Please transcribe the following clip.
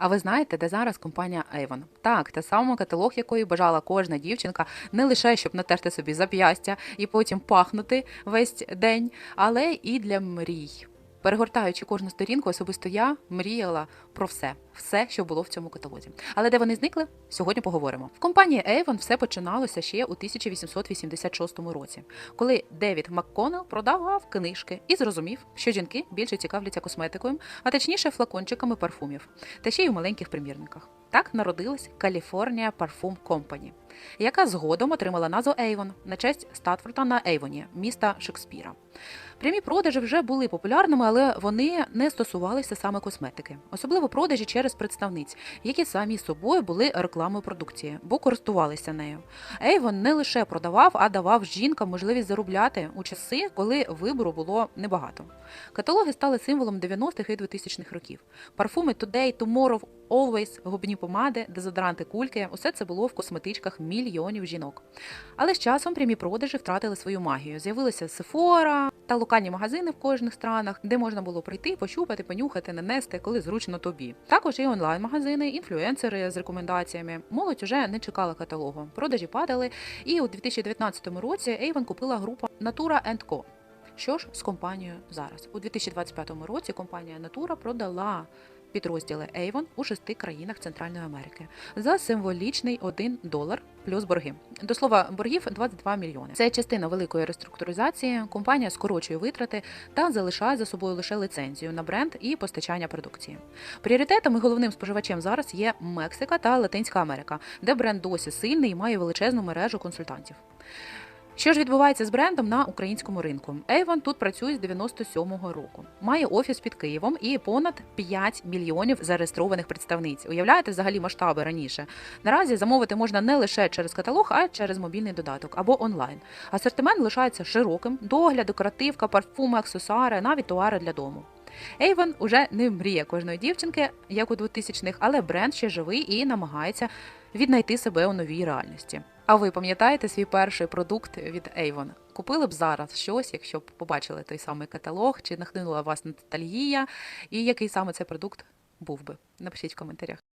А ви знаєте, де зараз компанія Avon? Так, та сама каталог, якої бажала кожна дівчинка, не лише щоб натерти собі зап'ястя і потім пахнути весь день, але і для мрій. Перегортаючи кожну сторінку, особисто я мріяла про все, все, що було в цьому каталозі. Але де вони зникли? Сьогодні поговоримо. В компанії Avon все починалося ще у 1886 році, коли Девід МакКоннелл продавав книжки і зрозумів, що жінки більше цікавляться косметикою, а точніше флакончиками парфумів, та ще й у маленьких примірниках. Так народилась California Parfum Company, яка згодом отримала назву Avon на честь Статфорда на Ейвоні, міста Шекспіра. Прямі продажі вже були популярними, але вони не стосувалися саме косметики, особливо продажі через представниць, які самі собою були рекламою продукції, бо користувалися нею. Avon не лише продавав, а давав жінкам можливість заробляти у часи, коли вибору було небагато. Каталоги стали символом 90-х і 2000-х років. Парфуми Today, Tomorrow, Always, губні помади, дезодоранти кульки усе це було в косметичках мільйонів жінок. Але з часом прямі продажі втратили свою магію. З'явилися Sephora та локальні магазини в кожних странах, де можна було прийти, пощупати, понюхати, нанести, коли зручно тобі. Також і онлайн-магазини, інфлюенсери з рекомендаціями. Молодь уже не чекала каталогу. Продажі падали, і у 2019 році Avon купила група Natura Co. Що ж з компанією зараз? У 2025 році компанія Natura продала підрозділи Avon у шести країнах Центральної Америки за символічний 1 долар плюс борги. До слова, боргів 22 мільйони. Це частина великої реструктуризації. Компанія скорочує витрати та залишає за собою лише лицензію на бренд і постачання продукції. Пріоритетом і головним споживачем зараз є Мексика та Латинська Америка, де бренд досі сильний і має величезну мережу консультантів. Що ж відбувається з брендом на українському ринку? Avon тут працює з 97-го року. Має офіс під Києвом і понад 5 мільйонів зареєстрованих представниць. Уявляєте взагалі масштаби раніше. Наразі замовити можна не лише через каталог, а й через мобільний додаток або онлайн. Асортимент лишається широким: догляд, декоративка, парфуми, аксесуари, навіть товари для дому. Avon уже не мріє кожної дівчинки, як у 2000-х, але бренд ще живий і намагається віднайти себе у новій реальності. А ви пам'ятаєте свій перший продукт від Avon? Купили б зараз щось, якщо б побачили той самий каталог, чи нахлинула вас ностальгія, і який саме цей продукт був би? Напишіть в коментарях.